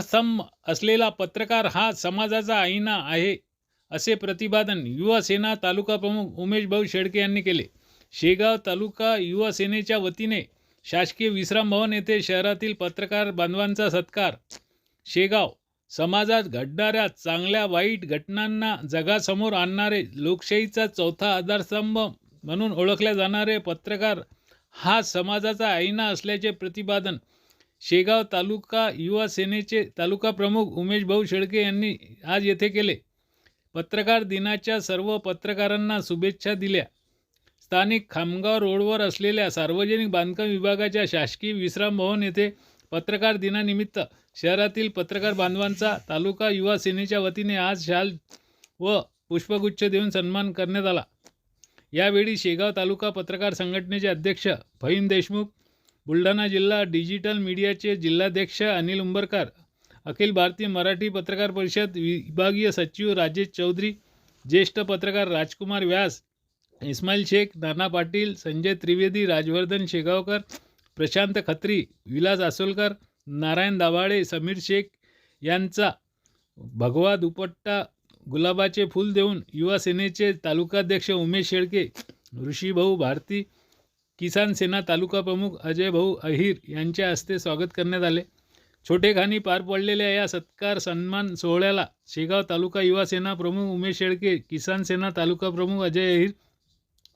सम असलेला पत्रकार हा समाजाचा आईना आहे असे प्रतिपादन युवा सेना तालुका प्रमुख उमेश भाऊ शेळके यांनी केले. शेगाव तालुका युवा सेनेच्या वतीने शासकीय विश्राम भवन येथे शहरातील पत्रकार बांधवांचा सत्कार. शेगाव समाजात घडणाऱ्या चांगल्या वाईट घटनांना जगासमोर आणणारे लोकशाहीचा चौथा आधारस्तंभ म्हणून ओळखले जाणारे पत्रकार हा समाजाचा आईना असल्याचे प्रतिपादन शेगाव तालुका युवा सेनेचे तालुका प्रमुख उमेश भाऊ शेळके यांनी आज येथे केले. पत्रकार दिनाच्या सर्व पत्रकारांना शुभेच्छा दिल्या. स्थानिक खामगाव रोडवर असलेल्या सार्वजनिक बांधकाम विभागाच्या शासकीय विश्राम भवन येथे पत्रकार दिनानिमित्त शहरातील पत्रकार बांधवांचा तालुका युवा सेनेच्या वतीने आज शाल व पुष्पगुच्छ देऊन सन्मान करण्यात आला. यावेळी शेगाव तालुका पत्रकार संघटनेचे अध्यक्ष फहीम देशमुख बुलढाणा जिल्हा डिजिटल मीडियाचे जिल्हाध्यक्ष अनिल उंबरकर अखिल भारतीय मराठी पत्रकार परिषद विभागीय सचिव राजेश चौधरी ज्येष्ठ पत्रकार राजकुमार व्यास इस्माईल शेख नाना पाटील संजय त्रिवेदी राजवर्धन शेगावकर प्रशांत खत्री विलास आसोलकर नारायण दाभाडे समीर शेख यांचा भगवा दुपट्टा गुलाबाचे फूल देऊन युवा सेनेचे तालुकाध्यक्ष उमेश शेळके ऋषीभाऊ भारती किसान सेना तालुका प्रमुख अजय भाऊ अहिर यांच्या हस्ते स्वागत करण्यात आले. छोटेखानी पार पडलेल्या या सत्कार सन्मान सोहळ्याला शेगाव तालुका युवा सेना प्रमुख उमेश शेळके किसान सेना तालुका प्रमुख अजय अहिर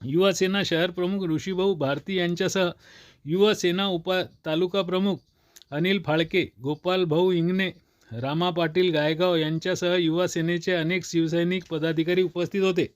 युवा सेना शहर प्रमुख ऋषीभाऊ भारती यांच्यासह युवा सेना उपा तालुका प्रमुख अनिल फाळके गोपाल भाऊ इंगणे रामा पाटील गायगाव यांच्यासह युवा सेनेचे अनेक शिवसैनिक पदाधिकारी उपस्थित होते.